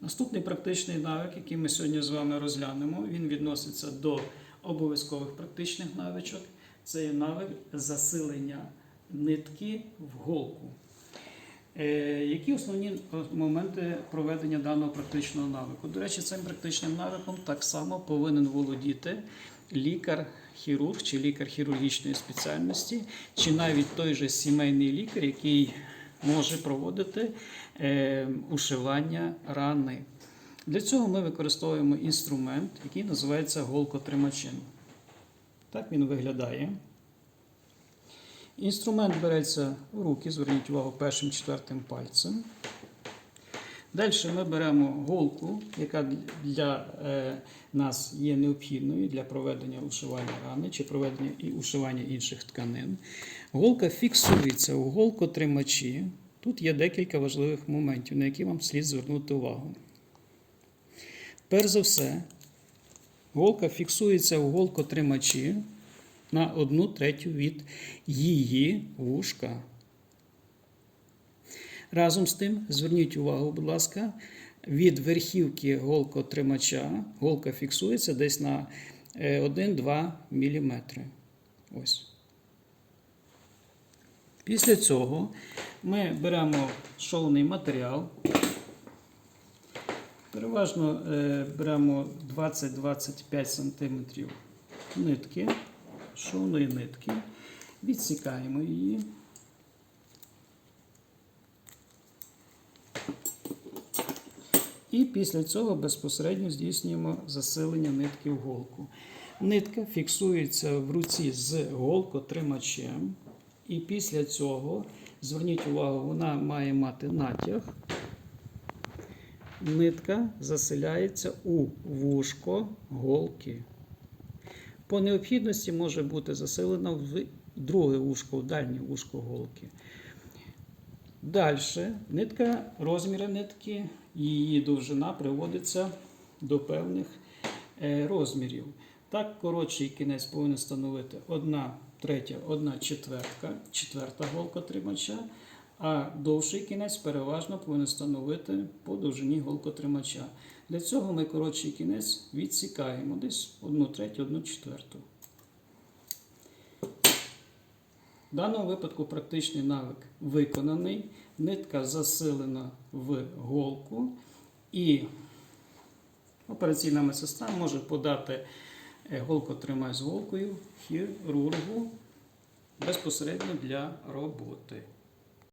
Наступний практичний навик, який ми сьогодні з вами розглянемо, він відноситься до обов'язкових практичних навичок. Це є навик засилення нитки в голку. Е, Які основні моменти проведення даного практичного навику? До речі, цим практичним навиком так само повинен володіти лікар-хірург чи лікар хірургічної спеціальності, чи навіть той же сімейний лікар, який може проводити е, ушивання рани. Для цього ми використовуємо інструмент, який називається голкотримачем. Так він виглядає. Інструмент береться в руки, зверніть увагу першим четвертим пальцем. Далі ми беремо голку, яка для е, нас є необхідною для проведення ушивання рани чи проведення і ушивання інших тканин. Голка фіксується у голкотримачі. Тут є декілька важливих моментів, на які вам слід звернути увагу. Перш за все, голка фіксується у голкотримачі на одну третю від її вушка. Разом з тим, зверніть увагу, будь ласка, від верхівки голкотримача голка фіксується десь на е, 1-2 мм. Ось. Після цього ми беремо шовний матеріал. Переважно е, беремо 20-25 см нитки, шовної нитки, відсікаємо її. І після цього безпосередньо здійснюємо засилення нитки в голку. Нитка фіксується в руці з голкотримачем. І після цього, зверніть увагу, вона має мати натяг. Нитка заселяється у вушко голки. По необхідності може бути заселена в друге вушко, в дальнє вушко голки. Далі нитка, розміри нитки, її довжина приводиться до певних е, розмірів. Так, коротший кінець повинен становити 1 третя, 1 четвертка, четверта голка тримача, а довший кінець переважно повинен становити по довжині голкотримача. Для цього ми коротший кінець відсікаємо десь 1 третю, 1 четверту. В даному випадку практичний навик виконаний, нитка засилена в голку, і операційна медсестра може подати голку тримай з голкою хірургу безпосередньо для роботи.